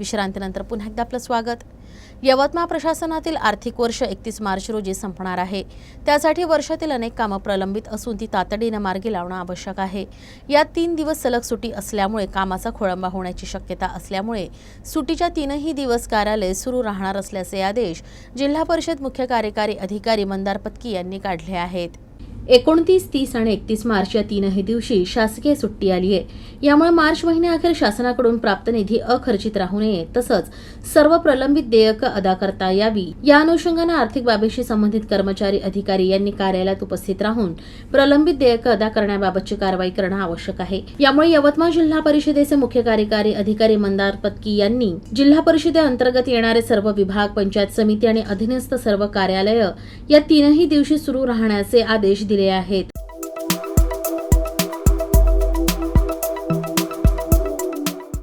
विश्रांतीनंतर पुन्हा एकदा आपलं स्वागत. यवतमाळ प्रशासनातील आर्थिक वर्ष एकतीस मार्च रोजी संपणार आहे. त्यासाठी वर्षातील अनेक कामं प्रलंबित असून ती तातडीनं मार्गी लावणं आवश्यक आहे. यात तीन दिवस सलग सुटी असल्यामुळे कामाचा खोळंबा होण्याची शक्यता असल्यामुळे सुटीच्या तीनही दिवस कार्यालय सुरू राहणार असल्याचे आदेश जिल्हा परिषद मुख्य कार्यकारी अधिकारी मंदार पत्की यांनी काढले आहेत. एकोणतीस तीस आणि एकतीस मार्च या तीनही दिवशी शासकीय सुट्टी आली आहे. यामुळे मार्च महिन्याअखेर शासनाकडून प्राप्त निधी अखर्चित राहू नये तसंच सर्व प्रलंबित देयकं अदा करता यावी. या अनुषंगानं आर्थिक बाबीशी संबंधित कर्मचारी अधिकारी यांनी कार्यालयात उपस्थित राहून प्रलंबित देयकं अदा करण्याबाबतची कारवाई करणं आवश्यक आहे. यामुळे यवतमाळ जिल्हा परिषदेचे मुख्य कार्यकारी अधिकारी मंदार पत्की यांनी जिल्हा परिषदेअंतर्गत येणारे सर्व विभाग पंचायत समिती आणि अधीनस्थ सर्व कार्यालय या तीनही दिवशी सुरू राहण्याचे आदेश दिले आहेत.